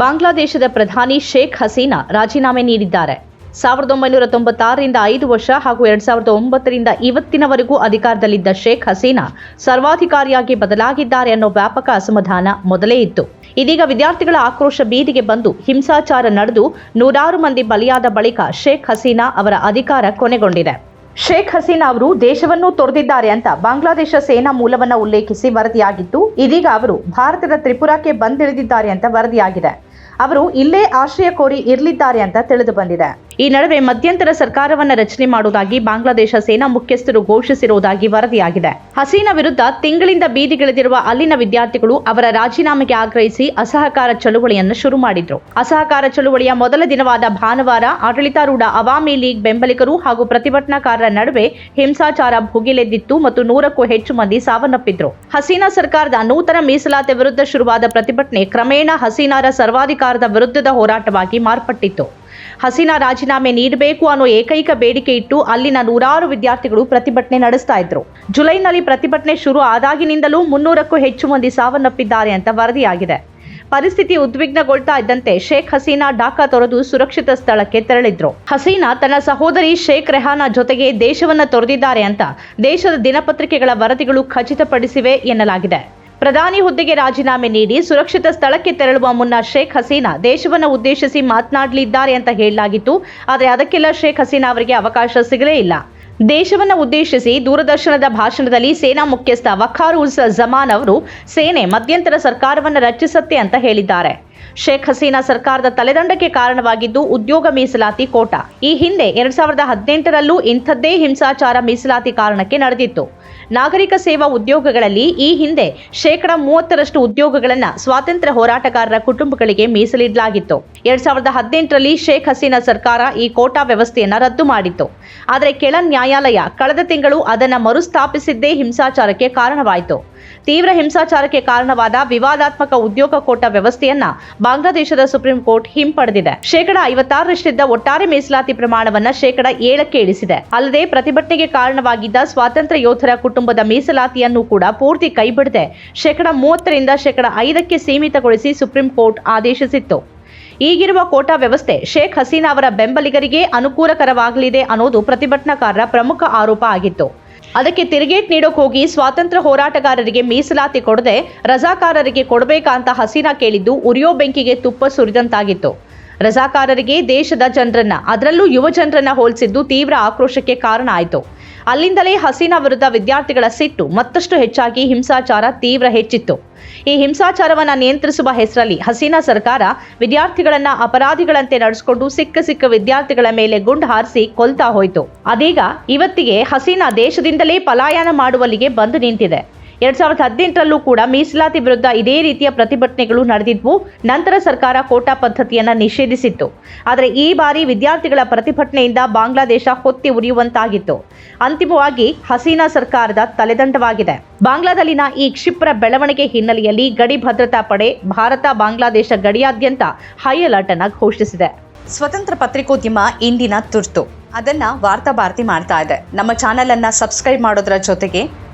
ಬಾಂಗ್ಲಾದೇಶದ ಪ್ರಧಾನಿ ಶೇಖ್ ಹಸೀನಾ ರಾಜೀನಾಮೆ ನೀಡಿದ್ದಾರೆ. ಸಾವಿರದ ಒಂಬೈನೂರ ತೊಂಬತ್ತಾರರಿಂದ ಐದು ವರ್ಷ ಹಾಗೂ ಎರಡ್ ಸಾವಿರದ ಒಂಬತ್ತರಿಂದ ಇವತ್ತಿನವರೆಗೂ ಅಧಿಕಾರದಲ್ಲಿದ್ದ ಶೇಖ್ ಹಸೀನಾ ಸರ್ವಾಧಿಕಾರಿಯಾಗಿ ಬದಲಾಗಿದ್ದಾರೆ ಅನ್ನೋ ವ್ಯಾಪಕ ಅಸಮಾಧಾನ ಮೊದಲೇ ಇತ್ತು. ಇದೀಗ ವಿದ್ಯಾರ್ಥಿಗಳ ಆಕ್ರೋಶ ಬೀದಿಗೆ ಬಂದು ಹಿಂಸಾಚಾರ ನಡೆದು ನೂರಾರು ಮಂದಿ ಬಲಿಯಾದ ಬಳಿಕ ಶೇಖ್ ಹಸೀನಾ ಅವರ ಅಧಿಕಾರ ಕೊನೆಗೊಂಡಿದೆ. ಶೇಖ್ ಹಸೀನಾ ಅವರು ದೇಶವನ್ನು ತೊರೆದಿದ್ದಾರೆ ಅಂತ ಬಾಂಗ್ಲಾದೇಶ ಸೇನಾ ಮೂಲವನ್ನ ಉಲ್ಲೇಖಿಸಿ ವರದಿಯಾಗಿತ್ತು. ಇದೀಗ ಅವರು ಭಾರತದ ತ್ರಿಪುರಾಕ್ಕೆ ಬಂದಿಳಿದಿದ್ದಾರೆ ಅಂತ ವರದಿಯಾಗಿದೆ. ಅವರು ಇಲ್ಲೇ ಆಶ್ರಯ ಕೋರಿ ಇರಲಿದ್ದಾರೆ ಅಂತ ತಿಳಿದು ಬಂದಿದೆ. ಈ ನಡುವೆ ಮಧ್ಯಂತರ ಸರ್ಕಾರವನ್ನ ರಚನೆ ಮಾಡುವುದಾಗಿ ಬಾಂಗ್ಲಾದೇಶ ಸೇನಾ ಮುಖ್ಯಸ್ಥರು ಘೋಷಿಸಿರುವುದಾಗಿ ವರದಿಯಾಗಿದೆ. ಹಸೀನಾ ವಿರುದ್ಧ ತಿಂಗಳಿಂದ ಬೀದಿಗಿಳಿದಿರುವ ಅಲ್ಲಿನ ವಿದ್ಯಾರ್ಥಿಗಳು ಅವರ ರಾಜೀನಾಮೆಗೆ ಆಗ್ರಹಿಸಿ ಅಸಹಕಾರ ಚಳುವಳಿಯನ್ನು ಶುರು ಮಾಡಿದ್ರು. ಅಸಹಕಾರ ಚಳುವಳಿಯ ಮೊದಲ ದಿನವಾದ ಭಾನುವಾರ ಆಡಳಿತಾರೂಢ ಅವಾಮಿ ಲೀಗ್ ಬೆಂಬಲಿಗರು ಹಾಗೂ ಪ್ರತಿಭಟನಾಕಾರರ ನಡುವೆ ಹಿಂಸಾಚಾರ ಭುಗಿಲೆದ್ದಿತ್ತು ಮತ್ತು ನೂರಕ್ಕೂ ಹೆಚ್ಚು ಮಂದಿ ಸಾವನ್ನಪ್ಪಿದ್ರು. ಹಸೀನಾ ಸರ್ಕಾರದ ನೂತನ ಮೀಸಲಾತಿ ವಿರುದ್ಧ ಶುರುವಾದ ಪ್ರತಿಭಟನೆ ಕ್ರಮೇಣ ಹಸೀನಾರ ಸರ್ವಾಧಿಕಾರದ ವಿರುದ್ಧದ ಹೋರಾಟವಾಗಿ ಮಾರ್ಪಟ್ಟಿತ್ತು. ಹಸೀನಾ ರಾಜೀನಾಮೆ ನೀಡಬೇಕು ಅನ್ನೋ ಏಕೈಕ ಬೇಡಿಕೆ ಇಟ್ಟು ಅಲ್ಲಿನ ನೂರಾರು ವಿದ್ಯಾರ್ಥಿಗಳು ಪ್ರತಿಭಟನೆ ನಡೆಸ್ತಾ ಇದ್ರು. ಜುಲೈನಲ್ಲಿ ಪ್ರತಿಭಟನೆ ಶುರು ಆದಾಗಿನಿಂದಲೂ ಮುನ್ನೂರಕ್ಕೂ ಹೆಚ್ಚು ಮಂದಿ ಸಾವನ್ನಪ್ಪಿದ್ದಾರೆ ಅಂತ ವರದಿಯಾಗಿದೆ. ಪರಿಸ್ಥಿತಿ ಉದ್ವಿಗ್ನಗೊಳ್ತಾ ಇದ್ದಂತೆ ಶೇಖ್ ಹಸೀನಾ ಡಾಕಾ ತೊರೆದು ಸುರಕ್ಷಿತ ಸ್ಥಳಕ್ಕೆ ತೆರಳಿದ್ರು. ಹಸೀನಾ ತನ್ನ ಸಹೋದರಿ ಶೇಖ್ ರೆಹಾನಾ ಜೊತೆಗೆ ದೇಶವನ್ನ ತೊರೆದಿದ್ದಾರೆ ಅಂತ ದೇಶದ ದಿನಪತ್ರಿಕೆಗಳ ವರದಿಗಳು ಖಚಿತಪಡಿಸಿವೆ ಎನ್ನಲಾಗಿದೆ. ಪ್ರಧಾನಿ ಹುದ್ದೆಗೆ ರಾಜೀನಾಮೆ ನೀಡಿ ಸುರಕ್ಷಿತ ಸ್ಥಳಕ್ಕೆ ತೆರಳುವ ಮುನ್ನ ಶೇಖ್ ಹಸೀನಾ ದೇಶವನ್ನು ಉದ್ದೇಶಿಸಿ ಮಾತನಾಡಲಿದ್ದಾರೆ ಅಂತ ಹೇಳಲಾಗಿತ್ತು. ಆದರೆ ಅದಕ್ಕೆಲ್ಲ ಶೇಖ್ ಹಸೀನಾ ಅವರಿಗೆ ಅವಕಾಶ ಸಿಗಲೇ ಇಲ್ಲ. ದೇಶವನ್ನು ಉದ್ದೇಶಿಸಿ ದೂರದರ್ಶನದ ಭಾಷಣದಲ್ಲಿ ಸೇನಾ ಮುಖ್ಯಸ್ಥ ವಖಾರ್ ಉಲ್ ಜಮಾನ್ ಅವರು ಸೇನೆ ಮಧ್ಯಂತರ ಸರ್ಕಾರವನ್ನು ರಚಿಸುತ್ತೆ ಅಂತ ಹೇಳಿದ್ದಾರೆ. ಶೇಖ್ ಹಸೀನಾ ಸರ್ಕಾರದ ತಲೆದಂಡಕ್ಕೆ ಕಾರಣವಾಗಿದ್ದು ಉದ್ಯೋಗ ಮೀಸಲಾತಿ ಕೋಟಾ. ಈ ಹಿಂದೆ ಎರಡ್ ಸಾವಿರದ ಹದಿನೆಂಟರಲ್ಲೂ ಇಂಥದ್ದೇ ಹಿಂಸಾಚಾರ ಮೀಸಲಾತಿ ಕಾರಣಕ್ಕೆ ನಡೆದಿತ್ತು. ನಾಗರಿಕ ಸೇವಾ ಉದ್ಯೋಗಗಳಲ್ಲಿ ಈ ಹಿಂದೆ ಶೇಕಡ ಮೂವತ್ತರಷ್ಟು ಉದ್ಯೋಗಗಳನ್ನು ಸ್ವಾತಂತ್ರ್ಯ ಹೋರಾಟಗಾರರ ಕುಟುಂಬಗಳಿಗೆ ಮೀಸಲಿಡಲಾಗಿತ್ತು. ಎರಡ್ ಸಾವಿರದ ಹದಿನೆಂಟರಲ್ಲಿ ಶೇಖ್ ಹಸೀನಾ ಸರ್ಕಾರ ಈ ಕೋಟಾ ವ್ಯವಸ್ಥೆಯನ್ನು ರದ್ದು ಮಾಡಿತ್ತು. ಆದರೆ ಕೆಳ ನ್ಯಾಯಾಲಯ ಕಳೆದ ತಿಂಗಳು ಅದನ್ನು ಮರುಸ್ಥಾಪಿಸಿದ್ದೇ ಹಿಂಸಾಚಾರಕ್ಕೆ ಕಾರಣವಾಯಿತು. ತೀವ್ರ ಹಿಂಸಾಚಾರಕ್ಕೆ ಕಾರಣವಾದ ವಿವಾದಾತ್ಮಕ ಉದ್ಯೋಗ ಕೋಟಾ ವ್ಯವಸ್ಥೆಯನ್ನ ಬಾಂಗ್ಲಾದೇಶದ ಸುಪ್ರೀಂ ಕೋರ್ಟ್ ಹಿಂಪಡೆದಿದೆ. ಶೇಕಡ ಐವತ್ತಾರರಷ್ಟಿದ್ದ ಒಟ್ಟಾರೆ ಮೀಸಲಾತಿ ಪ್ರಮಾಣವನ್ನ ಶೇಕಡ ಏಳಕ್ಕೆ ಇಳಿಸಿದೆ. ಅಲ್ಲದೆ ಪ್ರತಿಭಟನೆಗೆ ಕಾರಣವಾಗಿದ್ದ ಸ್ವಾತಂತ್ರ್ಯ ಯೋಧರ ಕುಟುಂಬದ ಮೀಸಲಾತಿಯನ್ನು ಕೂಡ ಪೂರ್ತಿ ಕೈಬಿಡದೆ ಶೇಕಡ ಮೂವತ್ತರಿಂದ ಶೇಕಡ ಐದಕ್ಕೆ ಸೀಮಿತಗೊಳಿಸಿ ಸುಪ್ರೀಂ ಕೋರ್ಟ್ ಆದೇಶಿಸಿತ್ತು. ಈಗಿರುವ ಕೋಟಾ ವ್ಯವಸ್ಥೆ ಶೇಖ್ ಹಸೀನಾ ಅವರ ಬೆಂಬಲಿಗರಿಗೆ ಅನುಕೂಲಕರವಾಗಲಿದೆ ಅನ್ನೋದು ಪ್ರತಿಭಟನಾಕಾರರ ಪ್ರಮುಖ ಆರೋಪ ಆಗಿತ್ತು. ಅದಕ್ಕೆ ತಿರುಗೇಟ್ ನೀಡೋಕೆ ಹೋಗಿ ಸ್ವಾತಂತ್ರ್ಯ ಹೋರಾಟಗಾರರಿಗೆ ಮೀಸಲಾತಿ ಕೊಡದೆ ರಜಾಕಾರರಿಗೆ ಕೊಡಬೇಕಾ ಅಂತ ಹಸೀನಾ ಕೇಳಿದ್ದು ಉರಿಯೋ ಬೆಂಕಿಗೆ ತುಪ್ಪ ಸುರಿದಂತಾಗಿತ್ತು. ರಜಾಕಾರರಿಗೆ ದೇಶದ ಜನರನ್ನ, ಅದರಲ್ಲೂ ಯುವ ಜನರನ್ನ ಹೋಲಿಸಿದ್ದು ತೀವ್ರ ಆಕ್ರೋಶಕ್ಕೆ ಕಾರಣ ಆಯಿತು. ಅಲ್ಲಿಂದಲೇ ಹಸೀನಾ ವಿರುದ್ಧ ವಿದ್ಯಾರ್ಥಿಗಳ ಸಿಟ್ಟು ಮತ್ತಷ್ಟು ಹೆಚ್ಚಾಗಿ ಹಿಂಸಾಚಾರ ತೀವ್ರ ಹೆಚ್ಚಿತ್ತು. ಈ ಹಿಂಸಾಚಾರವನ್ನು ನಿಯಂತ್ರಿಸುವ ಹೆಸರಲ್ಲಿ ಹಸೀನಾ ಸರ್ಕಾರ ವಿದ್ಯಾರ್ಥಿಗಳನ್ನ ಅಪರಾಧಿಗಳಂತೆ ನಡೆಸಿಕೊಂಡು ಸಿಕ್ಕ ಸಿಕ್ಕ ವಿದ್ಯಾರ್ಥಿಗಳ ಮೇಲೆ ಗುಂಡು ಹಾರಿಸಿ ಕೊಲ್ತಾ ಹೋಯಿತು. ಅದೀಗ ಇವತ್ತಿಗೆ ಹಸೀನಾ ದೇಶದಿಂದಲೇ ಪಲಾಯನ ಮಾಡುವಲ್ಲಿಗೆ ಬಂದು ನಿಂತಿದೆ. ಎರಡ್ ಸಾವಿರದ ಹದಿನೆಂಟರಲ್ಲೂ ಕೂಡ ಮೀಸಲಾತಿ ವಿರುದ್ಧ ಇದೇ ರೀತಿಯ ಪ್ರತಿಭಟನೆಗಳು ನಡೆದಿದ್ವು. ನಂತರ ಸರ್ಕಾರ ಕೋಟಾ ಪದ್ಧತಿಯನ್ನ ನಿಷೇಧಿಸಿತ್ತು. ಆದರೆ ಈ ಬಾರಿ ವಿದ್ಯಾರ್ಥಿಗಳ ಪ್ರತಿಭಟನೆಯಿಂದ ಬಾಂಗ್ಲಾದೇಶ ಹೊತ್ತಿ ಉರಿಯುವಂತಾಗಿತ್ತು. ಅಂತಿಮವಾಗಿ ಹಸೀನಾ ಸರ್ಕಾರದ ತಲೆದಂಡವಾಗಿದೆ. ಬಾಂಗ್ಲಾದಲ್ಲಿನ ಈ ಕ್ಷಿಪ್ರ ಬೆಳವಣಿಗೆ ಹಿನ್ನೆಲೆಯಲ್ಲಿ ಗಡಿ ಭದ್ರತಾ ಪಡೆ ಭಾರತ ಬಾಂಗ್ಲಾದೇಶ ಗಡಿಯಾದ್ಯಂತ ಹೈ ಅಲರ್ಟ್ ಅನ್ನ ಘೋಷಿಸಿದೆ. ಸ್ವತಂತ್ರ ಪತ್ರಿಕೋದ್ಯಮ ಇಂದಿನ ತುರ್ತು. ಅದನ್ನ ವಾರ್ತಾ ಭಾರತಿ ಮಾಡ್ತಾ ಇದೆ. ನಮ್ಮ ಚಾನೆಲ್ ಅನ್ನ ಸಬ್ಸ್ಕ್ರೈಬ್ ಮಾಡೋದ್ರ ಜೊತೆಗೆ